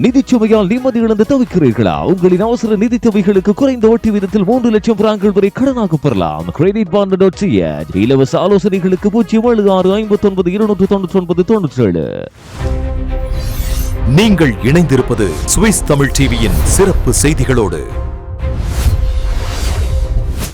நிதிச்சுமையால் நிம்மதி இழந்து தவிக்கிறீர்களா? உங்களின் அவசர நிதி தேவைகளுக்கு குறைந்த வட்டி வீதத்தில் மூன்று லட்சம் பிராங்கள் வரை கடனாக பெறலாம். கிரெடிட் பாண்ட் டாட் சிஎச் இலவச ஆலோசனைகளுக்கு பூஜ்ஜியம் ஏழு ஆறு ஐம்பத்தி ஒன்பது இருநூற்று தொண்ணூற்றி ஒன்பது தொண்ணூற்றி ஏழு நீங்கள் இணைந்திருப்பது சுவிஸ் தமிழ் டிவியின் சிறப்பு செய்திகளோடு.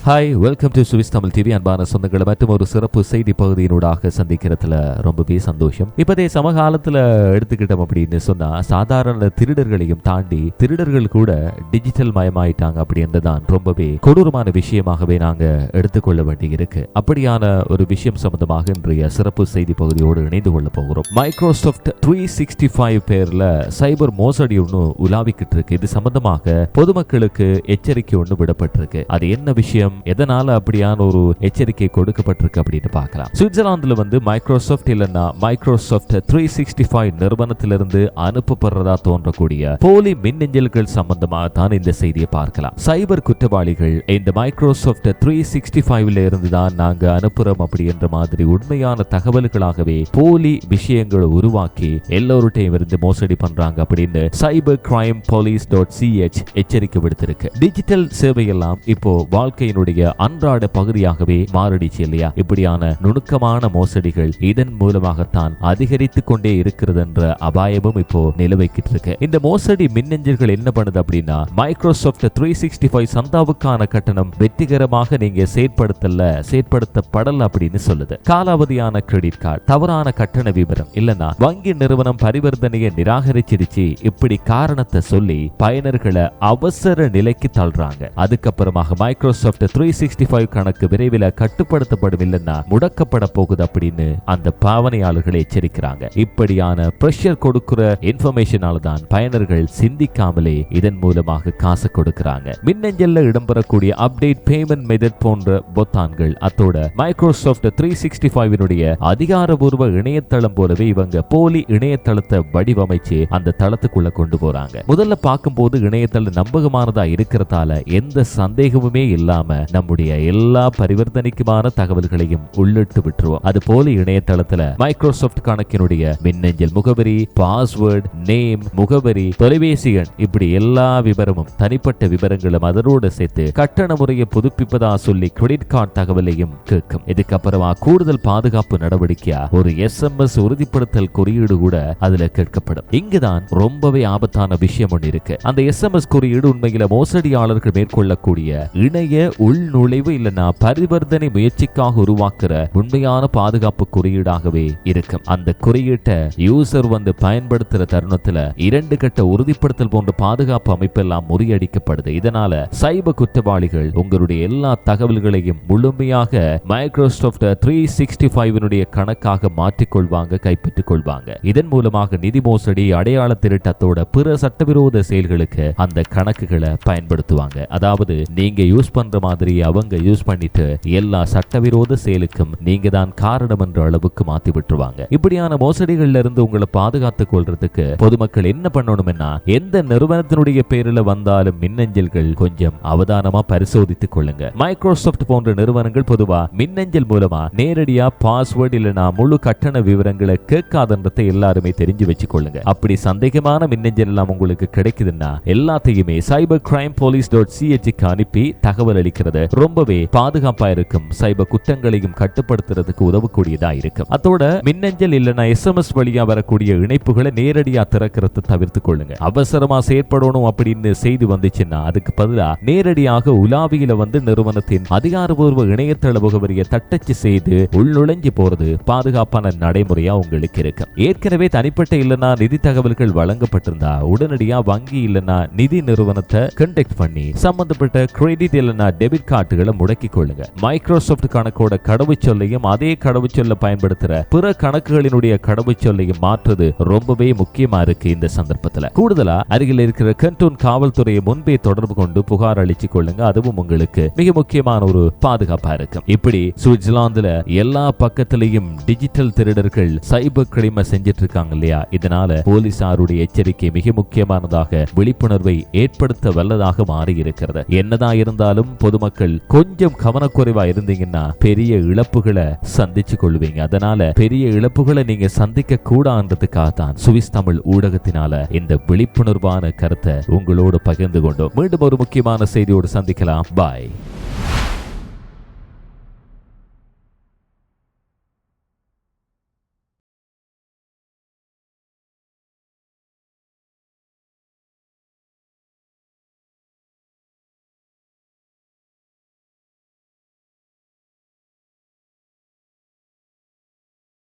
Hi welcome to Swiss Tamil TV அன்பான சொந்தங்களை மற்றும் ஒரு சிறப்பு செய்தி பகுதியினூடாக சந்திக்கிறதுல ரொம்பவே சந்தோஷம். இப்போதே சமகாலத்தில் எடுத்துக்கிட்டோம் அப்படின்னு சொன்னால் சாதாரண திருடர்களையும் தாண்டி திருடர்கள் கூட டிஜிட்டல் மயமாயிட்டாங்க அப்படின்றதான் ரொம்பவே கொடூரமான விஷயமாகவே நாங்கள் எடுத்துக்கொள்ள வேண்டி இருக்கு அப்படியான ஒரு விஷயம் சம்பந்தமாக இன்றைய சிறப்பு செய்தி பகுதியோடு இணைந்து கொள்ள போகிறோம். மைக்ரோசாஃப்ட் த்ரீ சிக்ஸ்டி ஃபைவ் பேரில் சைபர் மோசடி ஒன்று உலாவிக்கிட்டு இருக்கு. இது சம்பந்தமாக பொதுமக்களுக்கு எச்சரிக்கை ஒன்று விடப்பட்டிருக்கு. அது என்ன விஷயம்? எதனால அப்படியான ஒரு எச்சரிக்கை கொடுக்கப்பட்டிருக்கு அப்படின்னு பார்க்கலாம். சுவிட்சர்லாந்துல வந்து மைக்ரோசாஃப்ட் இல்லைன்னா மைக்ரோசாஃப்ட் த்ரீ சிக்ஸ்டி ஃபைவ் நிறுவனத்திலிருந்து அனுப்பப்படுறதா தோன்றக்கூடிய போலி மின்னஞ்சல்கள் சம்பந்தமாக தான் இந்த செய்தியை பார்க்கலாம். சைபர் குற்றவாளிகள் இந்த மைக்ரோசாஃப்ட் த்ரீ சிக்ஸ்டி ஃபைவ்ல இருந்து தான் நாங்க அனுப்புறோம் அப்படின்ற மாதிரி உண்மையான தகவல்களாகவே போலி விஷயங்களை உருவாக்கி எல்லோருட்டையும் இருந்து மோசடி பண்றாங்க அப்படின்னு cyber crime police dot CH எச்சரிக்கை விடுத்திருக்கு. டிஜிட்டல் சேவையெல்லாம் இப்போ வாழ்க்கையினுடைய அன்றாட பகுதியாகவே மாறிடுச்சு இல்லையா? இப்படியான நுணுக்கமான மோசடிகள் இதன் மூலமாகத்தான் அதிகரித்து கொண்டே இருக்கிறது என்ற அபாயமும் இப்போ நிலவைக்கிட்டு இருக்கு இந்த மோசடி மின்னஞ்சல்கள் என்ன பண்ணுது அப்படின்னா மைக்ரோசாஃப்ட் த்ரீ சிக்ஸ்டி ஃபைவ் சந்தாவுக்கான கட்டணம் வெற்றிகரமாக நீங்க செயற்படுத்தல செயற்படுத்தப்படல அப்படின்னு சொல்லுது. காலாவதியான கிரெடிட் கார்டு தவறான கட்டண விவரம் இல்லனா வங்கி நிறுவனம் பரிவர்த்தனையை நிராகரிச்சிடுச்சு. இப்படி காரணத்தை சொல்லி பயனர்களை அவசர நிலைக்கு தள்ளுறாங்க. அதுக்கப்புறமாக மைக்ரோசாஃப்ட் த்ரீ சிக்ஸ்டி ஃபைவ் கணக்கு விரைவில் கட்டுப்படுத்தப்படும் இல்லைன்னா முடக்கப்பட போகுது அப்படின்னு அந்த பாவனையாளர்களை எச்சரிக்கிறாங்க. இப்படியான பிரஷர் கொடுக்கிற இன்ஃபர்மேஷனால தான் பயனர்கள் சிந்திக்காமலே இதன் மூலமாக காசு கொடுக்கறாங்க. மின்னஞ்சல்ல இடம்பெறக்கூடிய அப்டேட் பேமெண்ட் மெதட் போன்ற பொத்தான்கள் அத்தோட மைக்ரோசாஃப்ட் த்ரீ சிக்ஸ்டி ஃபைவினுடைய அதிகாரபூர்வ இணையதளம் போலவே இவங்க போலி இணையதளத்தை வடிவமைச்சு அந்த தளத்துக்குள்ள கொண்டு போறாங்க. முதல்ல பார்க்கும்போது இணையதளம் நம்பகமானதா இருக்கிறதால எந்த சந்தேகமுமே இல்லாம நம்முடைய எல்லா பரிவர்த்தனைக்குமான தகவல்களையும் உள்ளிட்டு விட்டுருவோம். அது போல இணையதளத்துல மைக்ரோசாஃப்ட் கணக்கினுடைய மின்னஞ்சல் முகவரி பாஸ்வேர்டு நேம் முகவரி தொலைபேசி எண் இப்படி எல்லா விவரமும் தனிப்பட்ட விவரங்களும் அதனோடு சேர்த்து கட்டண முறையை புதுப்பிப்பதா சொல்லி கிரெடிட் கார்டு தகவலையும் கேட்கும். இதுக்கப்புறமா கூடுதல் பாதுகாப்பு நடவடிக்கையா ஒரு எஸ் எம் எஸ் உறுதிப்படுத்தல் குறியீடு கூட அதுல கேட்கப்படும். இங்குதான் ரொம்பவே ஆபத்தான விஷயம் ஒன்று இருக்கு. அந்த எஸ் எம் எஸ் குறியீடு உண்மையில மோசடியாளர்கள் மேற்கொள்ளக்கூடிய இணைய உள்நுழைவு இல்லைன்னா பரிவர்த்தனை முயற்சிக்காக உருவாக்குற உண்மையான பாதுகாப்பு குறியீடாகவே இருக்கும். அந்த குறியீட்டை யூசர் வந்து பயன்படுத்துற தருணத்துல இரண்டு கட்ட உறுதிப்படுத்தல் போன்ற பாதுகாப்பு அமைப்பெல்லாம் முறியடிக்கப்படுது. இதனால சைபர் குற்றவாளிகள் உங்களுடைய எல்லா தகவல்களையும் முழுமையாக மைக்ரோசாஃப்ட் த்ரீ சிக்ஸ்டி ஃபைவனுடைய கணக்காக மாற்றிக்கொள்வாங்க கைப்பற்றிக் கொள்வாங்க இதன் மூலமாக நிதி மோசடி அடையாள திருட்டத்தோட பிற சட்டவிரோத செயல்களுக்கு அந்த கணக்குகளை பயன்படுத்துவாங்க. அதாவது நீங்க யூஸ் பண்ற மாதிரி அவங்க யூஸ் பண்ணிட்டு எல்லா சட்டவிரோத செயலுக்கும் நீங்க தான் காரணம் என்ற அளவுக்கு மாத்தி விட்டுருவாங்க. இப்படியான மோசடிகள்ல இருந்து உங்களை பாதுகாத்துக் கொள்றதுக்கு பொதுமக்கள் என்ன பண்ணணும்னா எந்த நிறுவனத்தினுடைய பேரில் வந்தாலும் மின்னஞ்சல்கள் கொஞ்சம் அவதானமா பரிசோதித்துக் கொள்ளுங்க. மைக்ரோசாஃப்ட் போன்ற நிறுவனங்கள் பொதுவா மின்னஞ்சல் மூலமா நேரடியா பாஸ்வேர்டு இல்லைனா முழு கட்டண விவரங்களை கேட்காதன்றதை எல்லாருமே தெரிஞ்சு வச்சுக்கொள்ளுங்க அப்படி சந்தேகமான மின்னஞ்சல் எல்லாம் உங்களுக்கு கிடைக்குதுன்னா எல்லாத்தையுமே சைபர் கிரைம் போலீஸ் டாட் சிஹெச்சுக்கு அனுப்பி தகவல் அளிக்கிறது. ரொம்பவே பாதுகாப்பா இருக்கும். சைபர் குற்றங்களையும் கட்டுப்படுத்துறதுக்கு உதவக்கூடியதா இருக்கும். அதோட மின்னஞ்சல் இல்லைன்னா எஸ்எம்எஸ் வழியா வரக்கூடிய இணைப்புகளை நேரடியா திறக்கிறத தவிர்த்து கொள்ளுங்க. அவசரமா செயற்படணும் அப்படின்னு செய்தி வந்துச்சுன்னா அதுக்கு பதிலா நேரடியாக உலாவியில வந்து நிறுவனத்தின் அதிகாரபூர்வ இணையதள முகவரியை தட்டச்சு செய்து உள்நுழைஞ்சு போறது பாதுகாப்பான நடைமுறையா உங்களுக்கு இருக்கு ஏற்கனவே தனிப்பட்ட இல்லனா நிதி தகவல்கள் வழங்கப்பட்டிருந்தா உடனடியா வங்கி இல்லனா நிதி நிறுவனத்தை கண்டெக்ட் பண்ணி சம்பந்தப்பட்ட கிரெடிட் இல்லைன்னா டெபிட் கார்டுகளை முடக்கிக் கொள்ளுங்க. மைக்ரோசாஃப்ட் கணக்கோட கடவுச்சொல்லையும் அதே கடவுச்சொல்ல பயன்படுத்துற பிற கணக்குகளினுடைய கடவுச்சொல்லையும் மாற்றுறது ரொம்பவே முக்கியமா இருக்கு இந்த சந்தர்ப்பத்துல. கூடுதலா அருகில் இருக்கிற கண்டூன் காவல்துறையை முன்பே தொடர்பு கொண்டு புகார் அளிச்சு கொள்ளுங்க. அதுவும் உங்களுக்கு மிக முக்கியமான ஒரு பாதுகாப்பா இருக்கும். இப்படி சுவிட்சர்லாந்துல எல்லா பக்கத்திலையும் டிஜிட்டல் திருடர்கள் சைபர் கிரைம செஞ்சிட்டு இருக்காங்க இல்லையா? இதனால போலீசாருடைய எச்சரிக்கை மிக முக்கியமானதாக விழிப்புணர்வை ஏற்படுத்த வல்லதாக மாறி இருக்கிறது என்னதான் இருந்தாலும் பொதுமக்கள் மக்கள் கொஞ்சம் கவனக்குறைவா இருந்தீங்கன்னா பெரிய இழப்புகளை சந்திச்சு கொள்வீங்க அதனால பெரிய இழப்புகளை நீங்க சந்திக்க கூடாதுன்றதுக்காக தான் சுவிஸ் தமிழ் ஊடகத்தினால இந்த விழிப்புணர்வான கருத்தை உங்களோடு பகிர்ந்து கொண்டோம். மீண்டும் ஒரு முக்கியமான செய்தியோடு சந்திக்கலாம். பாய்.